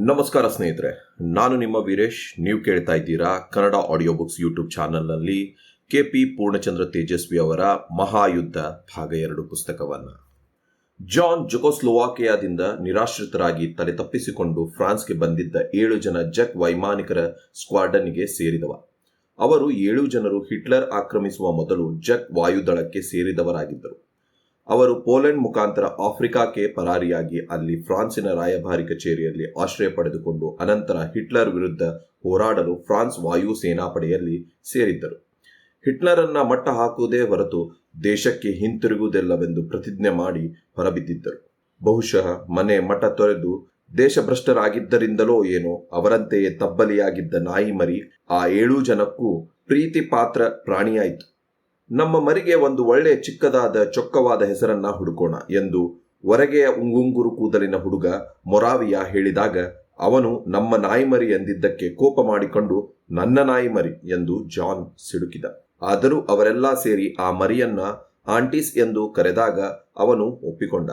ನಮಸ್ಕಾರ ಸ್ನೇಹಿತರೆ, ನಾನು ನಿಮ್ಮ ವೀರೇಶ್. ನೀವು ಕೇಳ್ತಾ ಇದ್ದೀರಾ ಕನ್ನಡ ಆಡಿಯೋ ಬುಕ್ಸ್ ಯೂಟ್ಯೂಬ್ ಚಾನಲ್ನಲ್ಲಿ ಕೆ ಪಿ ಪೂರ್ಣಚಂದ್ರ ತೇಜಸ್ವಿ ಅವರ ಮಹಾಯುದ್ಧ ಭಾಗ ಎರಡು ಪುಸ್ತಕವನ್ನ. ಜಾನ್ ಜುಕೋಸ್ಲೋವಾಕಿಯಾದಿಂದ ನಿರಾಶ್ರಿತರಾಗಿ ತಲೆ ತಪ್ಪಿಸಿಕೊಂಡು ಫ್ರಾನ್ಸ್ಗೆ ಬಂದಿದ್ದ ಏಳು ಜನ ಜಕ್ ವೈಮಾನಿಕರ ಸ್ಕ್ವಾಡನ್ಗೆ ಸೇರಿದವ. ಅವರು ಏಳು ಜನರು ಹಿಟ್ಲರ್ ಆಕ್ರಮಿಸುವ ಮೊದಲು ಜಕ್ ವಾಯುದಳಕ್ಕೆ ಸೇರಿದವರಾಗಿದ್ದರು. ಅವರು ಪೋಲೆಂಡ್ ಮುಖಾಂತರ ಆಫ್ರಿಕಾಕ್ಕೆ ಪರಾರಿಯಾಗಿ ಅಲ್ಲಿ ಫ್ರಾನ್ಸಿನ ರಾಯಭಾರಿ ಕಚೇರಿಯಲ್ಲಿ ಆಶ್ರಯ ಪಡೆದುಕೊಂಡು ಅನಂತರ ಹಿಟ್ಲರ್ ವಿರುದ್ಧ ಹೋರಾಡಲು ಫ್ರಾನ್ಸ್ ವಾಯು ಸೇನಾಪಡೆಯಲ್ಲಿ ಸೇರಿದ್ದರು. ಹಿಟ್ಲರನ್ನ ಮಟ್ಟ ಹಾಕುವುದೇ ಹೊರತು ದೇಶಕ್ಕೆ ಹಿಂತಿರುಗುವುದಿಲ್ಲವೆಂದು ಪ್ರತಿಜ್ಞೆ ಮಾಡಿ ಹೊರಬಿದ್ದಿದ್ದರು. ಬಹುಶಃ ಮನೆ ಮಠ ತೊರೆದು ದೇಶಭ್ರಷ್ಟರಾಗಿದ್ದರಿಂದಲೋ ಏನೋ ಅವರಂತೆಯೇ ತಬ್ಬಲಿಯಾಗಿದ್ದ ನಾಯಿ ಮರಿ ಆ ಏಳು ಜನಕ್ಕೂ ಪ್ರೀತಿ ಪಾತ್ರ ಪ್ರಾಣಿಯಾಯಿತು. ನಮ್ಮ ಮರಿಗೆ ಒಂದು ಒಳ್ಳೆಯ ಚಿಕ್ಕದಾದ ಚೊಕ್ಕವಾದ ಹೆಸರನ್ನ ಹುಡುಕೋಣ ಎಂದು ಹೊರಗೆಯ ಉಂಗುಂಗುರು ಕೂದಲಿನ ಹುಡುಗ ಮೊರಾವಿಯ ಹೇಳಿದಾಗ, ಅವನು ನಮ್ಮ ನಾಯಿಮರಿ ಎಂದಿದ್ದಕ್ಕೆ ಕೋಪ ಮಾಡಿಕೊಂಡು, ನನ್ನ ನಾಯಿಮರಿ ಎಂದು ಜಾನ್ ಸಿಡುಕಿದ. ಆದರೂ ಅವರೆಲ್ಲ ಸೇರಿ ಆ ಮರಿಯನ್ನ ಆಂಟೀಸ್ ಎಂದು ಕರೆದಾಗ ಅವನು ಒಪ್ಪಿಕೊಂಡ.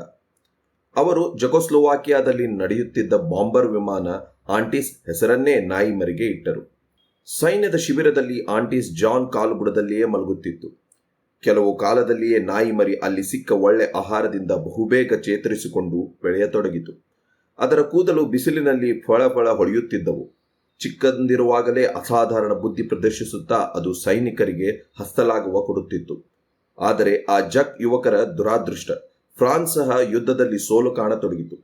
ಅವರು ಜೊಕೊಸ್ಲೋವಾಕಿಯಾದಲ್ಲಿ ನಡೆಯುತ್ತಿದ್ದ ಬಾಂಬರ್ ವಿಮಾನ ಆಂಟೀಸ್ ಹೆಸರನ್ನೇ ನಾಯಿ ಮರಿಗೆ ಇಟ್ಟರು. ಸೈನ್ಯದ ಶಿಬಿರದಲ್ಲಿ ಆಂಟೀಸ್ ಜಾನ್ ಕಾಲುಬುಡದಲ್ಲಿಯೇ ಮಲಗುತ್ತಿತ್ತು. ಕೆಲವು ಕಾಲದಲ್ಲಿಯೇ ನಾಯಿ ಮರಿ ಅಲ್ಲಿ ಸಿಕ್ಕ ಒಳ್ಳೆ ಆಹಾರದಿಂದ ಬಹುಬೇಗ ಚೇತರಿಸಿಕೊಂಡು ಬೆಳೆಯತೊಡಗಿತು. ಅದರ ಕೂದಲು ಬಿಸಿಲಿನಲ್ಲಿ ಫಳ ಫಳ ಹೊಳೆಯುತ್ತಿದ್ದವು. ಚಿಕ್ಕಂದಿರುವಾಗಲೇ ಅಸಾಧಾರಣ ಬುದ್ಧಿ ಪ್ರದರ್ಶಿಸುತ್ತಾ ಅದು ಸೈನಿಕರಿಗೆ ಹಸ್ತಲಾಗುವ ಕೊಡುತ್ತಿತ್ತು. ಆದರೆ ಆ ಜಕ್ ಯುವಕರ ದುರಾದೃಷ್ಟ. ಫ್ರಾನ್ಸ್ ಸಹ ಯುದ್ಧದಲ್ಲಿ ಸೋಲು ಕಾಣತೊಡಗಿತು.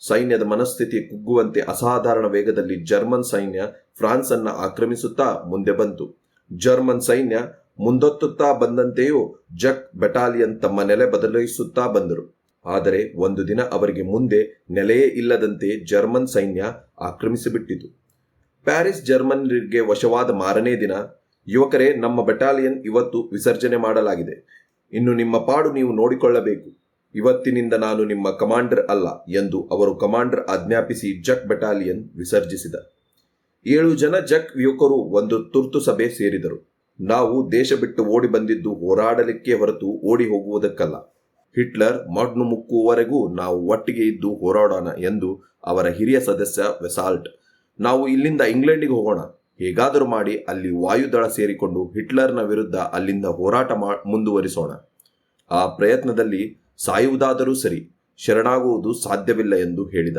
ಸೈನ್ಯದ ಮನಸ್ಥಿತಿ ಕುಗ್ಗುವಂತೆ ಅಸಾಧಾರಣ ವೇಗದಲ್ಲಿ ಜರ್ಮನ್ ಸೈನ್ಯ ಫ್ರಾನ್ಸ್ ಅನ್ನ ಆಕ್ರಮಿಸುತ್ತಾ ಮುಂದೆ ಬಂತು. ಜರ್ಮನ್ ಸೈನ್ಯ ಮುಂದೊತ್ತುತ್ತಾ ಬಂದಂತೆಯೂ ಜಕ್ ಬೆಟಾಲಿಯನ್ ತಮ್ಮ ನೆಲೆ ಬದಲಾಯಿಸುತ್ತಾ ಬಂದರು. ಆದರೆ ಒಂದು ದಿನ ಅವರಿಗೆ ಮುಂದೆ ನೆಲೆಯೇ ಇಲ್ಲದಂತೆ ಜರ್ಮನ್ ಸೈನ್ಯ ಆಕ್ರಮಿಸಿಬಿಟ್ಟಿತು. ಪ್ಯಾರಿಸ್ ಜರ್ಮನ್ರಿಗೆ ವಶವಾದ ಮಾರನೇ ದಿನ ಯುವಕರೇ, ನಮ್ಮ ಬೆಟಾಲಿಯನ್ ಇವತ್ತು ವಿಸರ್ಜನೆ ಮಾಡಲಾಗಿದೆ. ಇನ್ನು ನಿಮ್ಮ ಪಾಡು ನೀವು ನೋಡಿಕೊಳ್ಳಬೇಕು. ಇವತ್ತಿನಿಂದ ನಾನು ನಿಮ್ಮ ಕಮಾಂಡರ್ ಅಲ್ಲ ಎಂದು ಅವರು ಕಮಾಂಡರ್ ಆಜ್ಞಾಪಿಸಿ ಜಕ್ ಬೆಟಾಲಿಯನ್ ವಿಸರ್ಜಿಸಿದ. ಏಳು ಜನ ಜಕ್ ಯುವಕರು ಒಂದು ತುರ್ತು ಸಭೆ ಸೇರಿದರು. ನಾವು ದೇಶ ಬಿಟ್ಟು ಓಡಿ ಬಂದಿದ್ದು ಹೋರಾಡಲಿಕ್ಕೆ ಹೊರತು ಓಡಿ ಹೋಗುವುದಕ್ಕಲ್ಲ. ಹಿಟ್ಲರ್ ಮಣ್ಣು ಮುಕ್ಕುವವರೆಗೂ ನಾವು ಒಟ್ಟಿಗೆ ಇದ್ದು ಹೋರಾಡೋಣ ಎಂದು ಅವರ ಹಿರಿಯ ಸದಸ್ಯ ವೆಸಾಲ್ಟ್. ನಾವು ಇಲ್ಲಿಂದ ಇಂಗ್ಲೆಂಡಿಗೆ ಹೋಗೋಣ. ಹೇಗಾದರೂ ಮಾಡಿ ಅಲ್ಲಿ ವಾಯುದಳ ಸೇರಿಕೊಂಡು ಹಿಟ್ಲರ್ನ ವಿರುದ್ಧ ಅಲ್ಲಿಂದ ಹೋರಾಟ ಮುಂದುವರಿಸೋಣ. ಆ ಪ್ರಯತ್ನದಲ್ಲಿ ಸಾಯುವುದಾದರೂ ಸರಿ, ಶರಣಾಗುವುದು ಸಾಧ್ಯವಿಲ್ಲ ಎಂದು ಹೇಳಿದ.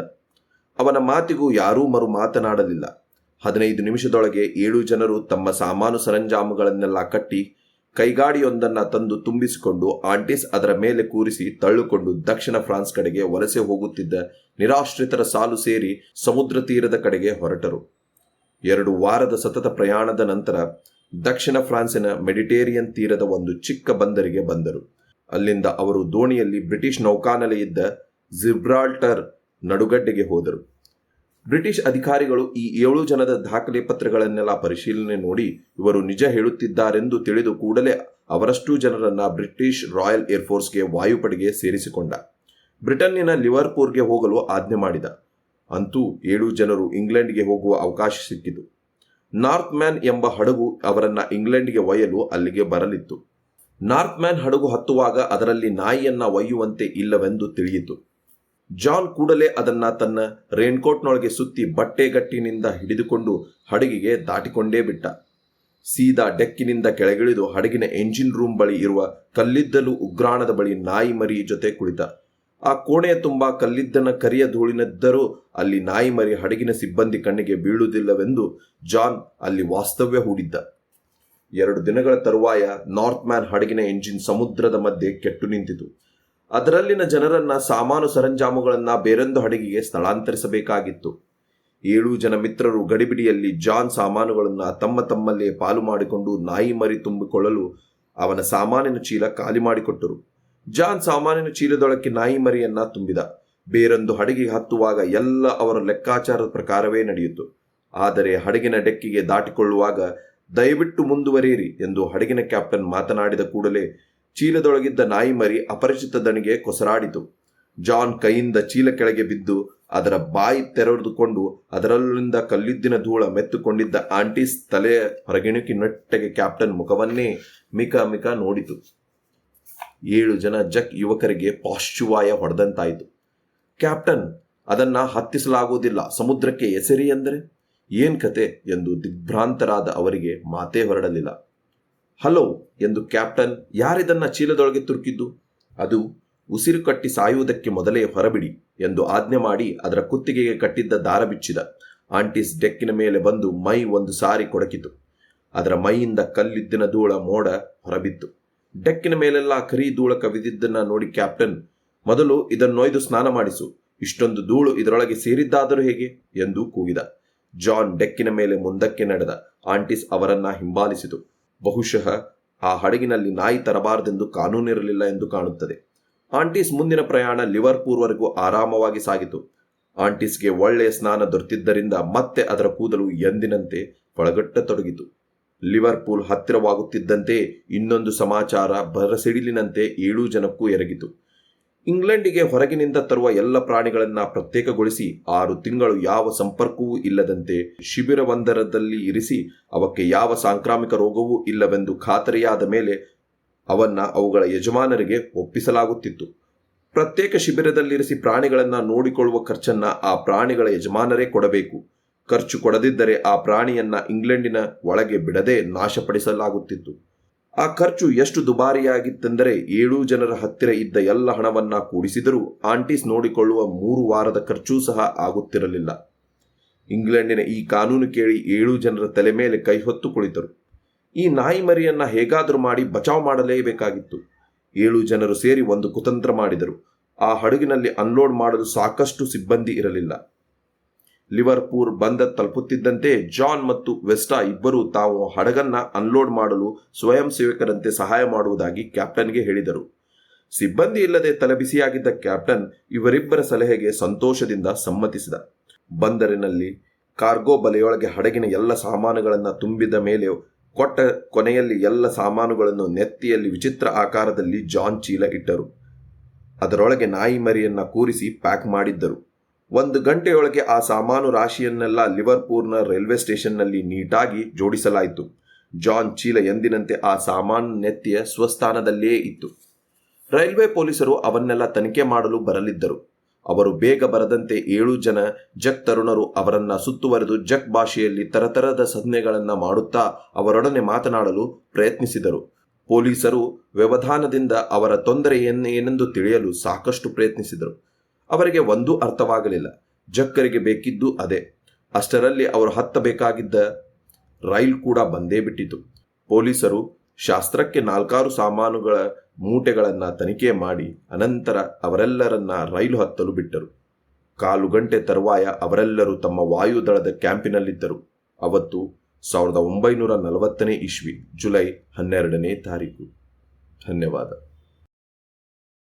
ಅವನ ಮಾತಿಗೂ ಯಾರೂ ಮರು ಮಾತನಾಡಲಿಲ್ಲ. ಹದಿನೈದು ನಿಮಿಷದೊಳಗೆ ಏಳು ಜನರು ತಮ್ಮ ಸಾಮಾನು ಸರಂಜಾಮುಗಳನ್ನೆಲ್ಲ ಕಟ್ಟಿ ಕೈಗಾಡಿಯೊಂದನ್ನು ತಂದು ತುಂಬಿಸಿಕೊಂಡು ಆಂಟಿಸ್ ಅದರ ಮೇಲೆ ಕೂರಿಸಿ ತಳ್ಳುಕೊಂಡು ದಕ್ಷಿಣ ಫ್ರಾನ್ಸ್ ಕಡೆಗೆ ವಲಸೆ ಹೋಗುತ್ತಿದ್ದ ನಿರಾಶ್ರಿತರ ಸಾಲು ಸೇರಿ ಸಮುದ್ರ ತೀರದ ಕಡೆಗೆ ಹೊರಟರು. ಎರಡು ವಾರದ ಸತತ ಪ್ರಯಾಣದ ನಂತರ ದಕ್ಷಿಣ ಫ್ರಾನ್ಸಿನ ಮೆಡಿಟೇರಿಯನ್ ತೀರದ ಒಂದು ಚಿಕ್ಕ ಬಂದರಿಗೆ ಬಂದರು. ಅಲ್ಲಿಂದ ಅವರು ದೋಣಿಯಲ್ಲಿ ಬ್ರಿಟಿಷ್ ನೌಕಾನೆಲೆಯಿದ್ದ ಜಿಬ್ರಾಲ್ಟರ್ ನಡುಗಡ್ಡೆಗೆ ಹೋದರು. ಬ್ರಿಟಿಷ್ ಅಧಿಕಾರಿಗಳು ಈ ಏಳು ಜನದ ದಾಖಲೆ ಪತ್ರಗಳನ್ನೆಲ್ಲ ಪರಿಶೀಲನೆ ನೋಡಿ ಇವರು ನಿಜ ಹೇಳುತ್ತಿದ್ದಾರೆಂದು ತಿಳಿದು ಕೂಡಲೇ ಅವರಷ್ಟು ಜನರನ್ನ ಬ್ರಿಟಿಷ್ ರಾಯಲ್ ಏರ್ಫೋರ್ಸ್ಗೆ ವಾಯುಪಡೆಗೆ ಸೇರಿಸಿಕೊಂಡ. ಬ್ರಿಟನ್ನಿನ ಲಿವರ್ಪೂರ್ಗೆ ಹೋಗಲು ಆಜ್ಞೆ ಮಾಡಿದ. ಅಂತೂ ಏಳು ಜನರು ಇಂಗ್ಲೆಂಡ್ಗೆ ಹೋಗುವ ಅವಕಾಶ ಸಿಕ್ಕಿತು. ನಾರ್ತ್ ಮ್ಯಾನ್ ಎಂಬ ಹಡಗು ಅವರನ್ನ ಇಂಗ್ಲೆಂಡ್ಗೆ ಒಯ್ಯಲು ಅಲ್ಲಿಗೆ ಬರಲಿತ್ತು. ನಾರ್ತ್ ಮ್ಯಾನ್ ಹಡಗು ಹತ್ತುವಾಗ ಅದರಲ್ಲಿ ನಾಯಿಯನ್ನ ಒಯ್ಯುವಂತೆ ಇಲ್ಲವೆಂದು ತಿಳಿಯಿತು. ಜಾನ್ ಕೂಡಲೇ ಅದನ್ನ ತನ್ನ ರೇನ್ಕೋಟ್ನೊಳಗೆ ಸುತ್ತಿ ಬಟ್ಟೆಗಟ್ಟಿನಿಂದ ಹಿಡಿದುಕೊಂಡು ಹಡಗಿಗೆ ದಾಟಿಕೊಂಡೇ ಬಿಟ್ಟ. ಸೀದಾ ಡೆಕ್ಕಿನಿಂದ ಕೆಳಗಿಳಿದು ಹಡಗಿನ ಎಂಜಿನ್ ರೂಮ್ ಬಳಿ ಇರುವ ಕಲ್ಲಿದ್ದಲು ಉಗ್ರಾಣದ ಬಳಿ ನಾಯಿ ಮರಿ ಜೊತೆ ಕುಳಿತ. ಆ ಕೋಣೆಯ ತುಂಬಾ ಕಲ್ಲಿದ್ದನ ಕರಿಯ ಧೂಳಿನಿದ್ದರೂ ಅಲ್ಲಿ ನಾಯಿ ಮರಿ ಹಡಗಿನ ಸಿಬ್ಬಂದಿ ಕಣ್ಣಿಗೆ ಬೀಳುವುದಿಲ್ಲವೆಂದು ಜಾನ್ ಅಲ್ಲಿ ವಾಸ್ತವ್ಯ ಹೂಡಿದ್ದ. ಎರಡು ದಿನಗಳ ತರುವಾಯ ನಾರ್ತ್ ಮ್ಯಾನ್ ಹಡಗಿನ ಎಂಜಿನ್ ಸಮುದ್ರದ ಮಧ್ಯೆ ಕೆಟ್ಟು ನಿಂತಿತು. ಅದರಲ್ಲಿನ ಜನರನ್ನ ಸಾಮಾನು ಸರಂಜಾಮುಗಳನ್ನ ಬೇರೊಂದು ಹಡಗಿಗೆ ಸ್ಥಳಾಂತರಿಸಬೇಕಾಗಿತ್ತು. ಏಳು ಜನ ಮಿತ್ರರು ಗಡಿಬಿಡಿಯಲ್ಲಿ ಜಾನ್ ಸಾಮಾನುಗಳನ್ನ ತಮ್ಮ ತಮ್ಮಲ್ಲೇ ಪಾಲು ಮಾಡಿಕೊಂಡು ನಾಯಿ ಮರಿ ತುಂಬಿಕೊಳ್ಳಲು ಅವನ ಸಾಮಾನಿನ ಚೀಲ ಖಾಲಿ ಮಾಡಿಕೊಟ್ಟರು. ಜಾನ್ ಸಾಮಾನಿನ ಚೀಲದೊಳಕ್ಕೆ ನಾಯಿ ಮರಿಯನ್ನ ತುಂಬಿದ. ಬೇರೊಂದು ಹಡಗಿಗೆ ಹತ್ತುವಾಗ ಎಲ್ಲ ಅವರ ಲೆಕ್ಕಾಚಾರದ ಪ್ರಕಾರವೇ ನಡೆಯಿತು. ಆದರೆ ಹಡಗಿನ ಡೆಕ್ಕಿಗೆ ದಾಟಿಕೊಳ್ಳುವಾಗ ದಯವಿಟ್ಟು ಮುಂದುವರಿಯಿರಿ ಎಂದು ಹಡಗಿನ ಕ್ಯಾಪ್ಟನ್ ಮಾತನಾಡಿದ ಕೂಡಲೇ ಚೀಲದೊಳಗಿದ್ದ ನಾಯಿ ಮರಿ ಅಪರಿಚಿತ ದಣಿಗೆ ಕೊಸರಾಡಿತು. ಜಾನ್ ಕೈಯಿಂದ ಚೀಲ ಕೆಳಗೆ ಬಿದ್ದು ಅದರ ಬಾಯಿ ತೆರೆದುಕೊಂಡು ಅದರಲ್ಲಿಂದ ಕಲ್ಲಿದ್ದಿನ ಧೂಳ ಮೆತ್ತುಕೊಂಡಿದ್ದ ಆಂಟೀಸ್ ತಲೆಯ ಹೊರಗಿಣುಕಿ ನಟ್ಟಗೆ ಕ್ಯಾಪ್ಟನ್ ಮುಖವನ್ನೇ ಮಿಕ ಮಿಕ ನೋಡಿತು. ಏಳು ಜನ ಜಕ್ ಯುವಕರಿಗೆ ಪಾಶ್ಚುವಾಯ ಹೊಡೆದಂತಾಯಿತು. ಕ್ಯಾಪ್ಟನ್, ಅದನ್ನ ಹತ್ತಿಸಲಾಗುವುದಿಲ್ಲ, ಸಮುದ್ರಕ್ಕೆ ಹೆಸರಿ ಎಂದರೆ ಏನ್ ಕತೆ? ಎಂದು ದಿಗ್ಭ್ರಾಂತರಾದ ಅವರಿಗೆ ಮಾತೇ ಹೊರಡಲಿಲ್ಲ. ಹಲೋ ಎಂದು ಕ್ಯಾಪ್ಟನ್ ಯಾರಿದನ್ನ ಚೀಲದೊಳಗೆ ತುರುಕಿದ್ದು? ಅದು ಉಸಿರು ಕಟ್ಟಿ ಸಾಯುವುದಕ್ಕೆ ಮೊದಲೇ ಹೊರಬಿಡಿ ಎಂದು ಆಜ್ಞೆ ಮಾಡಿ ಅದರ ಕುತ್ತಿಗೆಗೆ ಕಟ್ಟಿದ್ದ ದಾರ ಬಿಚ್ಚಿದ. ಆಂಟಿಸ್ ಡೆಕ್ಕಿನ ಮೇಲೆ ಬಂದು ಮೈ ಒಂದು ಸಾರಿ ಕೊಡಕಿತು. ಅದರ ಮೈಯಿಂದ ಕಲ್ಲಿದ್ದಿನ ಧೂಳ ಮೋಡ ಹೊರಬಿತ್ತು. ಡೆಕ್ಕಿನ ಮೇಲೆಲ್ಲ ಕರಿ ಧೂಳ ಕವಿದಿದ್ದನ್ನ ನೋಡಿ ಕ್ಯಾಪ್ಟನ್, ಮೊದಲು ಇದನ್ನೊಯ್ದು ಸ್ನಾನ ಮಾಡಿಸು. ಇಷ್ಟೊಂದು ಧೂಳು ಇದರೊಳಗೆ ಸೇರಿದ್ದಾದರೂ ಹೇಗೆ? ಎಂದು ಕೂಗಿದ. ಜಾನ್ ಡೆಕ್ಕಿನ ಮೇಲೆ ಮುಂದಕ್ಕೆ ನಡೆದ. ಆಂಟಿಸ್ ಅವರನ್ನ ಹಿಂಬಾಲಿಸಿತು. ಬಹುಶಃ ಆ ಹಡಗಿನಲ್ಲಿ ನಾಯಿ ತರಬಾರದೆಂದು ಕಾನೂನಿರಲಿಲ್ಲ ಎಂದು ಕಾಣುತ್ತದೆ. ಆಂಟಿಸ್ ಮುಂದಿನ ಪ್ರಯಾಣ ಲಿವರ್ಪೂರ್ವರೆಗೂ ಆರಾಮವಾಗಿ ಸಾಗಿತು. ಆಂಟಿಸ್ಗೆ ಒಳ್ಳೆಯ ಸ್ನಾನ ದೊರೆತಿದ್ದರಿಂದ ಮತ್ತೆ ಅದರ ಕೂದಲು ಎಂದಿನಂತೆ ಪಳಗಟ್ಟತೊಡಗಿತು. ಲಿವರ್ಪೂಲ್ ಹತ್ತಿರವಾಗುತ್ತಿದ್ದಂತೆ ಇನ್ನೊಂದು ಸಮಾಚಾರ ಬರಸಿಡಿಲಿನಂತೆ ಏಳು ಜನಕ್ಕೂ ಎರಗಿತು. ಇಂಗ್ಲೆಂಡಿಗೆ ಹೊರಗಿನಿಂದ ತರುವ ಎಲ್ಲ ಪ್ರಾಣಿಗಳನ್ನ ಪ್ರತ್ಯೇಕಗೊಳಿಸಿ ಆರು ತಿಂಗಳು ಯಾವ ಸಂಪರ್ಕವೂ ಇಲ್ಲದಂತೆ ಶಿಬಿರವೊಂದರದಲ್ಲಿ ಇರಿಸಿ ಅವಕ್ಕೆ ಯಾವ ಸಾಂಕ್ರಾಮಿಕ ರೋಗವೂ ಇಲ್ಲವೆಂದು ಖಾತರಿಯಾದ ಮೇಲೆ ಅವನ್ನ ಅವುಗಳ ಯಜಮಾನರಿಗೆ ಒಪ್ಪಿಸಲಾಗುತ್ತಿತ್ತು. ಪ್ರತ್ಯೇಕ ಶಿಬಿರದಲ್ಲಿರಿಸಿ ಪ್ರಾಣಿಗಳನ್ನ ನೋಡಿಕೊಳ್ಳುವ ಖರ್ಚನ್ನ ಆ ಪ್ರಾಣಿಗಳ ಯಜಮಾನರೇ ಕೊಡಬೇಕು. ಖರ್ಚು ಕೊಡದಿದ್ದರೆ ಆ ಪ್ರಾಣಿಯನ್ನ ಇಂಗ್ಲೆಂಡಿನ ಒಳಗೆ ಬಿಡದೆ ನಾಶಪಡಿಸಲಾಗುತ್ತಿತ್ತು. ಆ ಖರ್ಚು ಎಷ್ಟು ದುಬಾರಿಯಾಗಿತ್ತೆಂದರೆ ಏಳು ಜನರ ಹತ್ತಿರ ಇದ್ದ ಎಲ್ಲ ಹಣವನ್ನ ಕೂಡಿಸಿದರೂ ಆಂಟೀಸ್ ನೋಡಿಕೊಳ್ಳುವ ಮೂರು ವಾರದ ಖರ್ಚು ಸಹ ಆಗುತ್ತಿರಲಿಲ್ಲ. ಇಂಗ್ಲೆಂಡಿನ ಈ ಕಾನೂನು ಕೇಳಿ ಏಳು ಜನರ ತಲೆ ಮೇಲೆ ಕೈ ಹೊತ್ತು ಕುಳಿತರು. ಈ ನಾಯಿ ಮರಿಯನ್ನ ಹೇಗಾದರೂ ಮಾಡಿ ಬಚಾವ್ ಮಾಡಲೇಬೇಕಾಗಿತ್ತು. ಏಳು ಜನರು ಸೇರಿ ಒಂದು ಕುತಂತ್ರ ಮಾಡಿದರು. ಆ ಹಡಗಿನಲ್ಲಿ ಅನ್ಲೋಡ್ ಮಾಡಲು ಸಾಕಷ್ಟು ಸಿಬ್ಬಂದಿ ಇರಲಿಲ್ಲ. ಲಿವರ್ಪೂರ್ ಬಂದ ತಲುಪುತ್ತಿದ್ದಂತೆ ಜಾನ್ ಮತ್ತು ವೆಸ್ಟಾ ಇಬ್ಬರು ತಾವು ಹಡಗನ್ನ ಅನ್ಲೋಡ್ ಮಾಡಲು ಸ್ವಯಂ ಸೇವಕರಂತೆ ಸಹಾಯ ಮಾಡುವುದಾಗಿ ಕ್ಯಾಪ್ಟನ್ಗೆ ಹೇಳಿದರು. ಸಿಬ್ಬಂದಿ ಇಲ್ಲದೆ ತಲೆಬಿಸಿಯಾಗಿದ್ದ ಕ್ಯಾಪ್ಟನ್ ಇವರಿಬ್ಬರ ಸಲಹೆಗೆ ಸಂತೋಷದಿಂದ ಸಮ್ಮತಿಸಿದ. ಬಂದರಿನಲ್ಲಿ ಕಾರ್ಗೋ ಬಲೆಯೊಳಗೆ ಹಡಗಿನ ಎಲ್ಲ ಸಾಮಾನುಗಳನ್ನು ತುಂಬಿದ ಮೇಲೆ ಕೊಟ್ಟ ಕೊನೆಯಲ್ಲಿ ಎಲ್ಲ ಸಾಮಾನುಗಳನ್ನು ನೆತ್ತಿಯಲ್ಲಿ ವಿಚಿತ್ರ ಆಕಾರದಲ್ಲಿ ಜಾನ್ ಚೀಲ ಇಟ್ಟರು. ಅದರೊಳಗೆ ನಾಯಿ ಮರಿಯನ್ನ ಕೂರಿಸಿ ಪ್ಯಾಕ್ ಮಾಡಿದ್ದರು. ಒಂದು ಗಂಟೆಯೊಳಗೆ ಆ ಸಾಮಾನು ರಾಶಿಯನ್ನೆಲ್ಲ ಲಿವರ್ಪೂರ್ನ ರೈಲ್ವೆ ಸ್ಟೇಷನ್ನಲ್ಲಿ ನೀಟಾಗಿ ಜೋಡಿಸಲಾಯಿತು. ಜಾನ್ ಚೀಲ ಎಂದಿನಂತೆ ಆ ಸಾಮಾನು ನೆತ್ತಿಯ ಸ್ವಸ್ಥಾನದಲ್ಲಿಯೇ ಇತ್ತು. ರೈಲ್ವೆ ಪೊಲೀಸರು ಅವನ್ನೆಲ್ಲ ತನಿಖೆ ಮಾಡಲು ಬರಲಿದ್ದರು. ಅವರು ಬೇಗ ಬರದಂತೆ ಏಳು ಜನ ಜಕ್ ತರುಣರು ಅವರನ್ನ ಸುತ್ತುವರೆದು ಜಕ್ ಭಾಷೆಯಲ್ಲಿ ತರತರದ ಸಂಜ್ಞೆಗಳನ್ನ ಮಾಡುತ್ತಾ ಅವರೊಡನೆ ಮಾತನಾಡಲು ಪ್ರಯತ್ನಿಸಿದರು. ಪೊಲೀಸರು ವ್ಯವಧಾನದಿಂದ ಅವರ ತೊಂದರೆ ಏನೆಂದು ತಿಳಿಯಲು ಸಾಕಷ್ಟು ಪ್ರಯತ್ನಿಸಿದರು. ಅವರಿಗೆ ಒಂದೂ ಅರ್ಥವಾಗಲಿಲ್ಲ. ಜಕ್ಕರಿಗೆ ಬೇಕಿದ್ದು ಅದೇ. ಅಷ್ಟರಲ್ಲಿ ಅವರು ಹತ್ತಬೇಕಾಗಿದ್ದ ರೈಲ್ ಕೂಡ ಬಂದೇ ಬಿಟ್ಟಿತು. ಪೊಲೀಸರು ಶಾಸ್ತ್ರಕ್ಕೆ ನಾಲ್ಕಾರು ಸಾಮಾನುಗಳ ಮೂಟೆಗಳನ್ನು ತನಿಖೆ ಮಾಡಿ ಅನಂತರ ಅವರೆಲ್ಲರನ್ನ ರೈಲು ಹತ್ತಲು ಬಿಟ್ಟರು. ಕಾಲು ಗಂಟೆ ತರುವಾಯ ಅವರೆಲ್ಲರೂ ತಮ್ಮ ವಾಯುದಳದ ಕ್ಯಾಂಪಿನಲ್ಲಿದ್ದರು. ಅವತ್ತು ಸಾವಿರದ ಒಂಬೈನೂರ ನಲವತ್ತನೇ ಇಸ್ವಿ, ಜುಲೈ ಹನ್ನೆರಡನೇ ತಾರೀಕು. ಧನ್ಯವಾದ.